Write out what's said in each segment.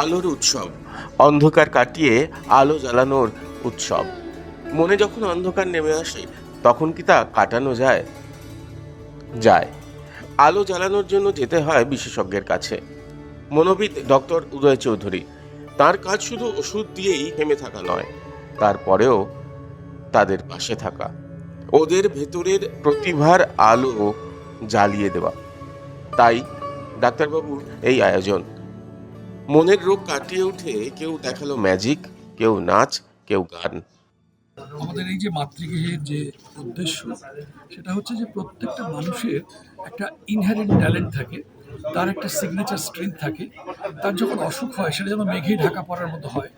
আলোর উৎসব। অন্ধকার কাটিয়ে আলো জ্বালানোর উৎসব। মনে যখন অন্ধকার নেমে আসে, তখন কি তা কাটানো যায়? যায়। আলো জ্বালানোর জন্য যেতে হয় বিশেষজ্ঞের কাছে। মনোবিদ ডক্টর উদয় চৌধুরী, তার কাজ শুধু ওষুধ দিয়েই থেমে থাকা নয়, তারপরেও তাদের পাশে থাকা। ওদের ভেতরের প্রতিভার আলো জ্বালিয়ে দেওয়া। তাই ডাক্তারবাবুর এই আয়োজন। মনের রোগ কাটিয়ে উঠে কেউ দেখাল ম্যাজিক কেউ নাচ, কেউ গান। আমাদের এই যে মাতৃগৃহের যে উদ্দেশ্য, সেটা হচ্ছে যে প্রত্যেকটা মানুষের একটা ইনহারেন্ট ট্যালেন্ট থাকে, তার একটা সিগনেচার স্ট্রেংথ থাকে, তার যখন অসুখ হয়, সেটা যেন মেঘে ঢাকা পড়ার মতো হয়,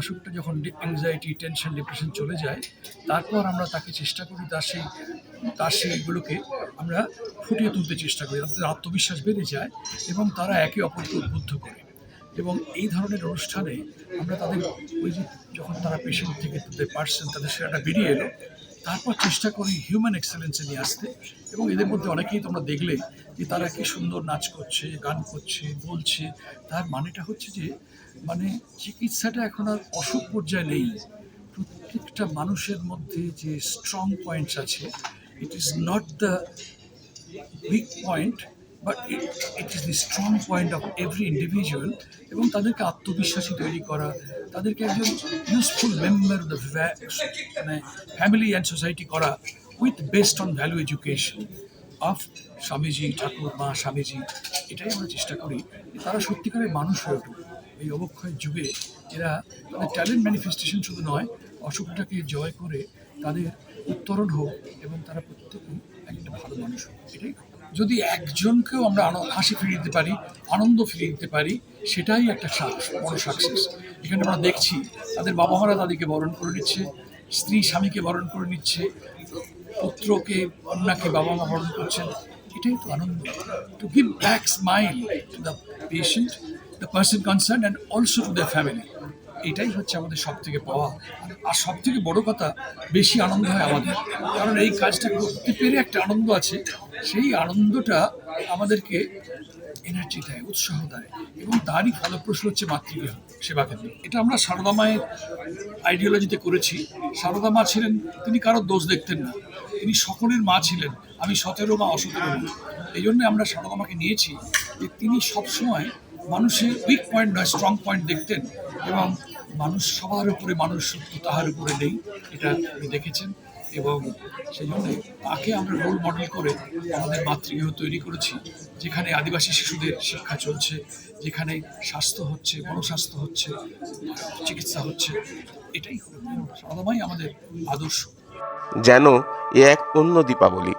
অসুখটা যখন অ্যাংজাইটি টেনশন ডিপ্রেশন চলে যায়, তারপর আমরা তাকে চেষ্টা করি তার সেই, তার সেইগুলোকে আমরা ফুটিয়ে তুলতে চেষ্টা করি তাদের আত্মবিশ্বাস বেড়ে যায় এবং তারা একে অপরকে উদ্বুদ্ধ করে। এবং এই ধরনের অনুষ্ঠানে আমরা তাদের ওই যে যখন তারা পেশেন্ট থেকে তাদের পার্সন তাদের সেরাটা বেরিয়ে এলো। তারপর চেষ্টা করি হিউম্যান এক্সেলেন্সে নিয়ে আসতে এবং এদের মধ্যে অনেকেই তোমরা দেখলে যে তারা কি সুন্দর নাচ করছে, গান করছে, বলছে। তার মানেটা হচ্ছে যে মানে চিকিৎসাটা এখন আর অসুখ পর্যায়ে নেই। প্রত্যেকটা মানুষের মধ্যে যে স্ট্রং পয়েন্টস আছে it is not the weak point but it is the strong point of every individual এবং তাদেরকে আত্মবিশ্বাসী তৈরি করা, তাদেরকে একজন ইউজফুল মেম্বার অফ দ্য মানে ফ্যামিলি অ্যান্ড সোসাইটি করা with best on value education of Swamiji, Thakur, মা, স্বামীজি, এটাই আমরা চেষ্টা করি তারা সত্যিকারের মানুষ হয়ে উঠুক। এই অবক্ষয়ের যুগে এরা তাদের ট্যালেন্ট ম্যানিফেস্টেশন শুধু নয়, অসুখটাকে জয় করে তাদের উত্তরণ হোক এবং তারা প্রত্যেকেই একটা ভালো মানুষ হোক। এটাই যদি একজনকেও আমরা হাসি ফিরিয়ে দিতে পারি, আনন্দ ফিরিয়ে দিতে পারি, সেটাই একটা বড় সাকসেস এখানে আমরা দেখছি, তাদের বাবা মারা তাদেরকে বরণ করে নিচ্ছে, স্ত্রী স্বামীকে বরণ করে নিচ্ছে, পুত্রকে, কন্যাকে বাবা মা বরণ করছেন। এটাই তো আনন্দ। To give back smile to the patient the person concern and also to the family এটাই হচ্ছে আমাদের সব থেকে পাওয়া। আর সব থেকে বড় কথা, বেশি আনন্দ হয় আমাদের। কারণ এই কাজটা করতে পেরে একটা আনন্দ আছে। সেই আনন্দটা আমাদেরকে এনার্জি দেয়, উৎসাহ দেয় এবং তারই ফলপ্রসূ হচ্ছে মাতৃগৃহ সেবা কেন্দ্র এটা আমরা সারদা মায়ের আইডিওলজিতে করেছি। সারদা মা ছিলেন, তিনি কারোর দোষ দেখতেন না। তিনি সকলের মা ছিলেন, আমি সতেরো মা অসতেরো মা। এই জন্য আমরা সারদা মাকে নিয়েছি যে তিনি সবসময় মানুষের উইক পয়েন্ট নয় স্ট্রং পয়েন্ট দেখতেন এবং মানুষ সবার উপরে মানুষ সত্য তাহার উপরে নেই, এটা আপনি দেখেছেন। এবং সেই জন্য তাকে আমরা রোল মডেল করে আমাদের মাতৃগৃহ তৈরি করেছি, যেখানে আদিবাসী শিশুদের শিক্ষা চলছে, যেখানে স্বাস্থ্য হচ্ছে, গণস্বাস্থ্য হচ্ছে, চিকিৎসা হচ্ছে। এটাই হলো আমাদের আদর্শ। যেন এ এক অন্য দীপাবলি।